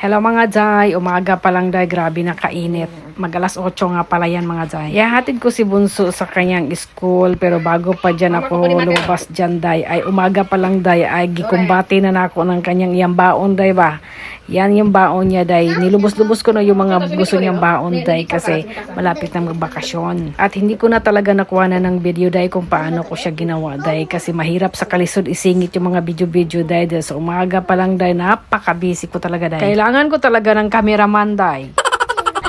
Hello mga Jai, umaga pa lang dahil grabe na kainit. Mag alas 8 nga pala yan mga Jai. Ihahatid ko si Bunso sa kanyang school pero bago pa dyan ako lumabas dyan Day, ay umaga pa lang Day, ay gikumbati na na ako ng kanyang iyang baon Day ba? Yan yung baon niya Day. Nilubos-lubos ko na yung mga gusto niyang baon Day kasi malapit na magbakasyon. At hindi ko na talaga nakuha na ng video Day kung paano ko siya ginawa Day kasi mahirap sa kalisod isingit yung mga video-video Day. Dahil sa umaga pa lang Day, napaka-busy ko talaga Day. Kailangan ko talaga ng cameraman Day.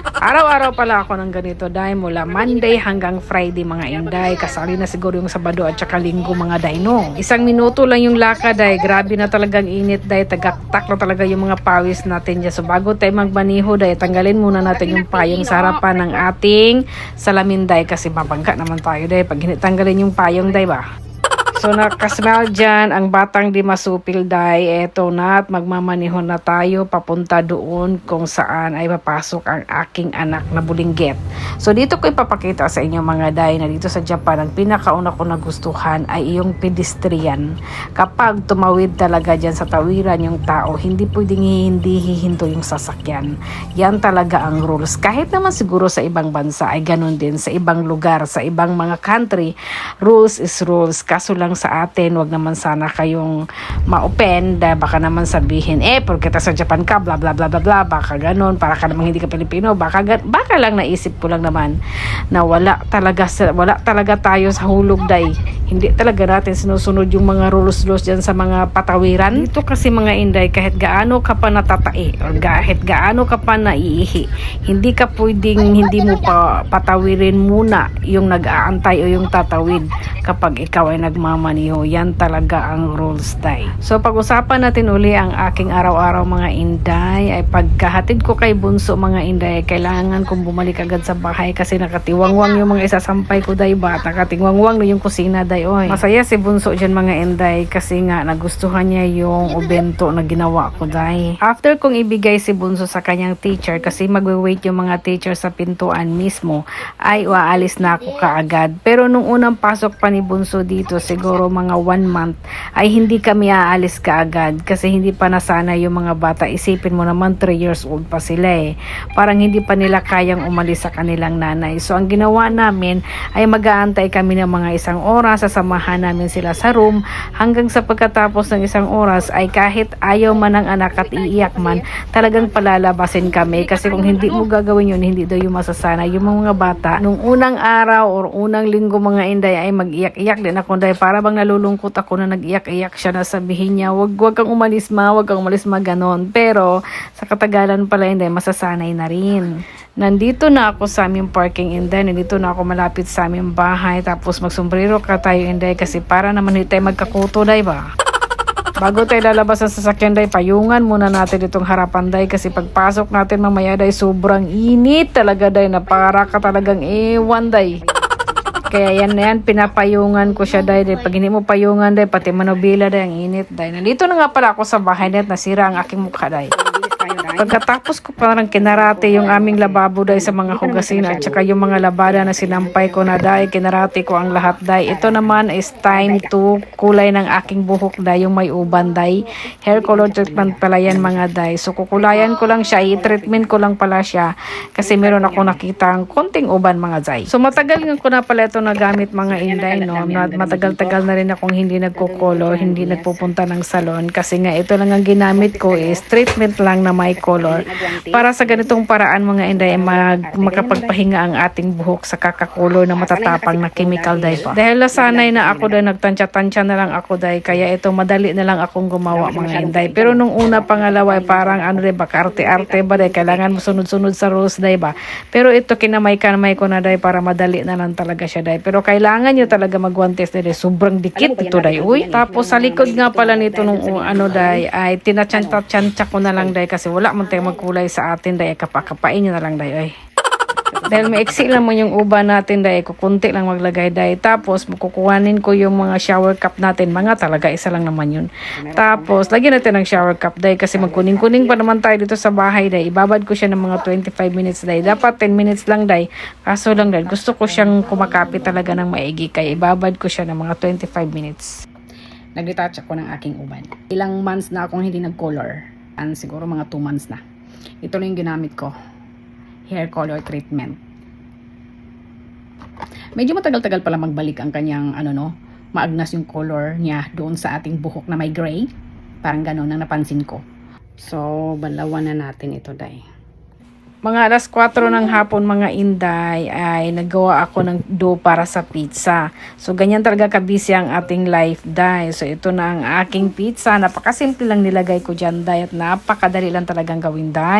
Araw-araw pala ako ng ganito dahil mula Monday hanggang Friday mga inday. Kasali na siguro yung Sabado at saka Linggo mga day no. Isang minuto lang yung lakad ay grabe na talagang init dahil tagaktak na talaga yung mga pawis natin dyan. So bago tayo magmaniho dahil tanggalin muna natin yung payong sa harapan ng ating salamin day kasi mabangga naman tayo dahil pag tanggalin yung payong day ba. So nakasmell dyan ang batang di masupil day. Eto na at magmamanihon na tayo papunta doon kung saan ay papasok ang aking anak na bulinggit. So dito ko ipapakita sa inyo mga day na dito sa Japan ang pinakauna ko nagustuhan ay yung pedestrian. Kapag tumawid talaga dyan sa tawiran yung tao, hindi pwedeng hindi hihinto yung sasakyan. Yan talaga ang rules. Kahit naman siguro sa ibang bansa ay ganun din. Sa ibang lugar, sa ibang mga country, rules is rules. Kaso lang sa atin, wag naman sana kayong ma-open dahil baka naman sabihin, eh, porque sa Japan ka, bla bla bla bla bla, baka ganun, para ka namang hindi ka Pilipino, baka, baka lang naisip ko lang naman na wala talaga, wala talaga tayo sa hulog day. Hindi talaga natin sinusunod yung mga rules-rules dyan sa mga patawiran. Dito kasi mga inday, kahit gaano ka pa natatae, or kahit gaano ka pa naiihi, hindi ka pwedeng hindi mo pa patawirin muna yung nag-aantay o yung tatawid kapag ikaw ay nagmamaniho. Yan talaga ang rules day. So pag-usapan natin uli ang aking araw-araw mga inday ay pagkahatid ko kay Bunso mga inday kailangan kong bumalik agad sa bahay kasi nakatiwangwang yung mga isasampay ko day ba nakatiwangwang na yung kusina day oy. Masaya si Bunso dyan mga inday kasi nga nagustuhan niya yung obento na ginawa ko day. After kong ibigay si Bunso sa kanyang teacher kasi magwe-wait yung mga teacher sa pintuan mismo ay waalis na ako kaagad. Pero nung unang pasok pa ni Bunso dito siguro mga one month ay hindi kami aalis kaagad kasi hindi pa nasana yung mga bata. Isipin mo naman 3 years old pa sila eh. Parang hindi pa nila kayang umalis sa kanilang nanay. So ang ginawa namin ay mag-aantay kami ng mga isang oras, sasamahan namin sila sa room hanggang sa pagkatapos ng isang oras ay kahit ayaw man ng anak at iiyak man, talagang palalabasin kami kasi kung hindi mo gagawin yun, hindi daw yung masasana. Yung mga bata, nung unang araw or unang linggo mga inday ay mag-iyak-iyak din ako dahil para bang nalulungkot ako na nag-iyak-iyak siya na sabihin niya, wag, wag kang umalis ma, wag kang umalis ma, ganon. Pero sa katagalan pala hindi, masasanay na rin. Nandito na ako sa aming parking inday, nandito na ako malapit sa aming bahay, tapos magsombrero ka tayo inday kasi para naman hindi tayo magkakuto day ba? Bago tayo lalabas sa sasakyan day, payungan muna natin itong harapan day kasi pagpasok natin mamaya day, sobrang init talaga day na para ka talagang ewan day. Kaya yan na yan, pinapayungan ko siya day. Pag hindi mo payungan day, pati manubila day, ang init day. Nandito na nga pala ako sa bahay day, nasira ang aking mukha day. Pagkatapos ko parang kinarate yung aming lababo day sa mga hugasin at saka yung mga labada na sinampay ko na day, kinarate ko ang lahat day. Ito naman is time to kulay ng aking buhok day, yung may uban day. Hair color treatment pala yan mga day. So kukulayan ko lang siya, i-treatment ko lang pala siya kasi meron ako nakita ang konting uban mga day. So matagal nga ko na pala ito nagamit mga inday no. Matagal-tagal na rin akong hindi nagko-color, hindi nagpupunta ng salon kasi nga ito lang ang ginamit ko is treatment lang na may color para sa ganitong paraan mga inday mag, makapagpahinga ang ating buhok sa kakakulor na matatapang na chemical dye pa. Dahil nasanay na ako dahil nagtansya-tansya na lang ako dahil kaya ito madali na lang akong gumawa mga inday. Pero nung una pangalawa ay parang ano diba arte-arte ba dahil kailangan mo sunod-sunod sa rules dahil ba. Pero ito kinamay-kamay ko na dahil para madali na lang talaga siya dahil. Pero kailangan nyo talaga magwantes dahil sobrang dikit ito dahil. Uy, tapos sa likod nga pala nito nung ano dahil ay tinatsanta-tsantsa ko na lang dahil kasi wala tayo magkulay sa atin dahil kapakapain nyo na lang dahil. Ay. Dahil maiksi lang mo yung uba natin dahil kukunti lang maglagay dahil tapos makukuhanin ko yung mga shower cup natin mga talaga isa lang naman yun tapos lagyan natin ng shower cup dahil kasi magkuning-kuning pa naman tayo dito sa bahay dahil ibabad ko siya ng mga 25 minutes dahil dapat 10 minutes lang dahil kaso lang dahil gusto ko siyang kumakapit talaga ng maigi kaya ibabad ko siya ng mga 25 minutes nag-retouch ako ng aking uban ilang months na akong hindi nag-color and siguro mga 2 months na Ito lang yung ginamit ko. Hair color treatment. Medyo matagal-tagal pala magbalik ang kanyang ano no, maagnas yung color niya doon sa ating buhok na may gray. Parang gano'n ang napansin ko. So, balawan na natin ito, day. Mga alas 4 ng hapon mga inday ay nagawa ako ng dough para sa pizza. So ganyan talaga kabisi ang ating life day. So ito na ang aking pizza. Napakasimple lang nilagay ko dyan day at napakadali lang talagang gawin day.